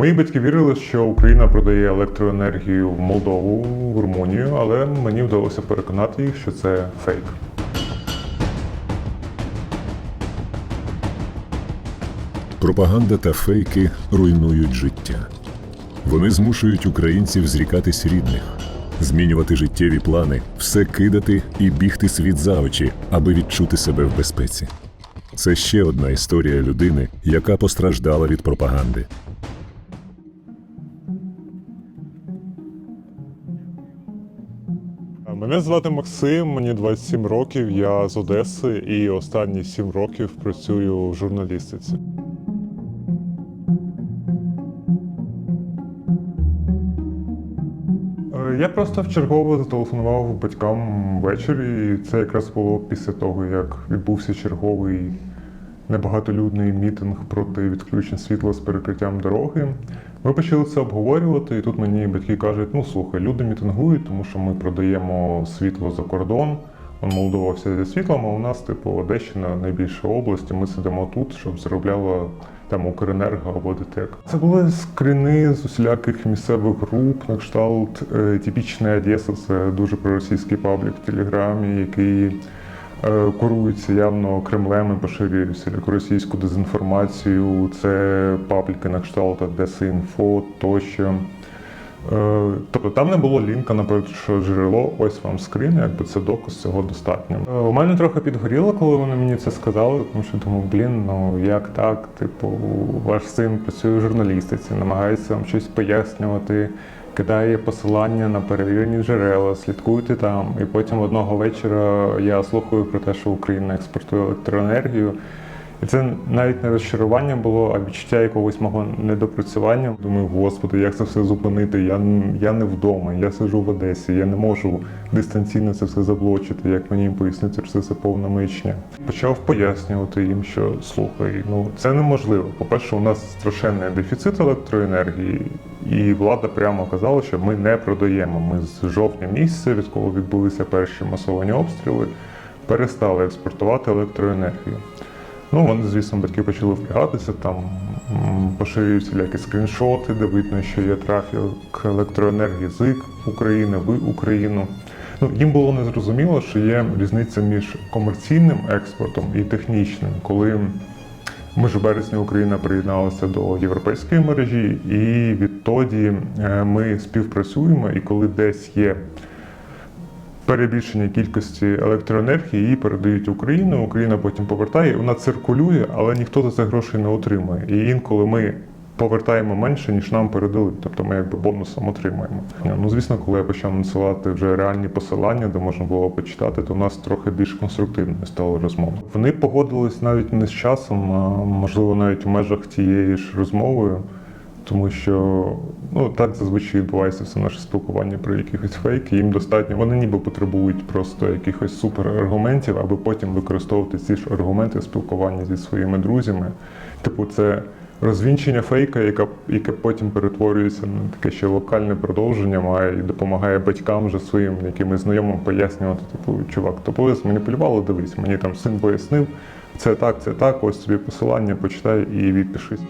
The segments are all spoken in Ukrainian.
Мої батьки вірили, що Україна продає електроенергію в Молдову, в Румунію, але мені вдалося переконати їх, що це фейк. Пропаганда та фейки руйнують життя. Вони змушують українців зрікатись рідних, змінювати життєві плани, все кидати і бігти світ за очі, аби відчути себе в безпеці. Це ще одна історія людини, яка постраждала від пропаганди. Мене звати Максим, мені 27 років, я з Одеси і останні 7 років працюю в журналістиці. Е, Я просто вчергово зателефонував батькам ввечері, і це якраз було після того, як відбувся черговий небагатолюдний мітинг проти відключень світла з перекриттям дороги. Ми почали це обговорювати, і тут мені батьки кажуть: ну слухай, люди мітингують, тому що ми продаємо світло за кордон. Он Молдова вся зі світлом, а у нас, типу, Одещина найбільша область, і ми сидимо тут, щоб заробляла там Укренерго або ДТЕК. Це були скріни з усіляких місцевих груп, на кшталт е, типічна Одеса, це дуже проросійський паблік в Телеграмі, який е, курується явно Кремлем і поширює всіляку російську дезінформацію. Це пабліки на кшталт Одеси Інфо тощо. Е, Тобто там не було лінка, наприклад, що джерело, ось вам скрін, якби це доказ цього достатньо. Е, У мене трохи підгоріло, коли вони мені це сказали, тому що думав, блін, ну як так? Типу, ваш син працює в журналістиці, намагається вам щось пояснювати, кидає посилання на перевірені джерела, слідкуйте там. І потім одного вечора я слухаю про те, що Україна експортує електроенергію. І це навіть не розчарування було, а відчуття якогось мого недопрацювання. Думаю, господи, як це все зупинити? Я, я не вдома, я сиджу в Одесі, я не можу дистанційно це все заблочити, як мені їм пояснити, що це повна мичня. Почав пояснювати їм, що слухай, ну це неможливо. По-перше, у нас страшенний дефіцит електроенергії, і влада прямо казала, що ми не продаємо. Ми з жовтня місяця, відколи відбулися перші масовані обстріли, перестали експортувати електроенергію. Ну, вони, звісно, батьки почали впрягатися, там м, поширюють всілякі скріншоти, де видно, що є трафік електроенергії з України в Україну. Ну, їм було незрозуміло, що є різниця між комерційним експортом і технічним, коли ми ж у березні Україна приєдналася до європейської мережі, і відтоді е, ми співпрацюємо, і коли десь є перебільшення кількості електроенергії, її передають Україну, Україна потім повертає, вона циркулює, але ніхто за це грошей не отримує. І інколи ми повертаємо менше, ніж нам передали. Тобто ми якби бонусом отримуємо. Ну, звісно, коли я почав надсилати вже реальні посилання, де можна було почитати, то в нас трохи більш конструктивною стала розмова. Вони погодились навіть не з часом, а можливо навіть в межах тієї ж розмовою. Тому що ну так зазвичай відбувається все наше спілкування про якихось фейки. Їм достатньо, вони ніби потребують просто якихось супераргументів, аби потім використовувати ці ж аргументи в спілкуванні зі своїми друзями. Типу, це розвінчення фейка, яка яке потім перетворюється на таке ще локальне продовження, має і допомагає батькам вже своїм якимось знайомим пояснювати, типу, чувак, тобою зманіпулювали, дивись, мені там син пояснив, це так, це так, ось тобі посилання, почитай і відпишись.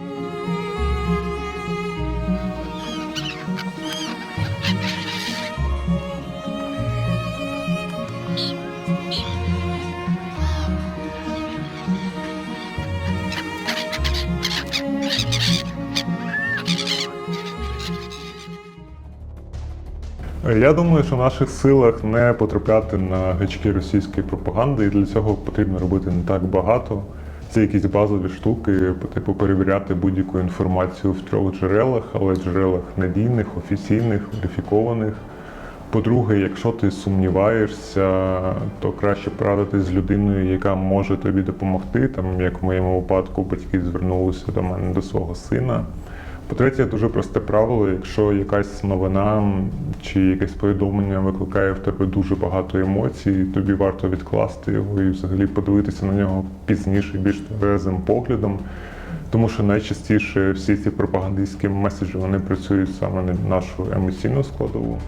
Я думаю, що в наших силах не потрапляти на гачки російської пропаганди, і для цього потрібно робити не так багато. Це якісь базові штуки, типу перевіряти будь-яку інформацію в трьох джерелах, але джерелах надійних, офіційних, верифікованих. По-друге, якщо ти сумніваєшся, то краще порадитись з людиною, яка може тобі допомогти. Там, як в моєму випадку, батьки звернулися до мене до свого сина. По-третє, дуже просте правило, якщо якась новина чи якесь повідомлення викликає в тебе дуже багато емоцій, тобі варто відкласти його і взагалі подивитися на нього пізніше, більш тверезим поглядом. Тому що найчастіше всі ці пропагандистські меседжі вони працюють саме на нашу емоційну складову.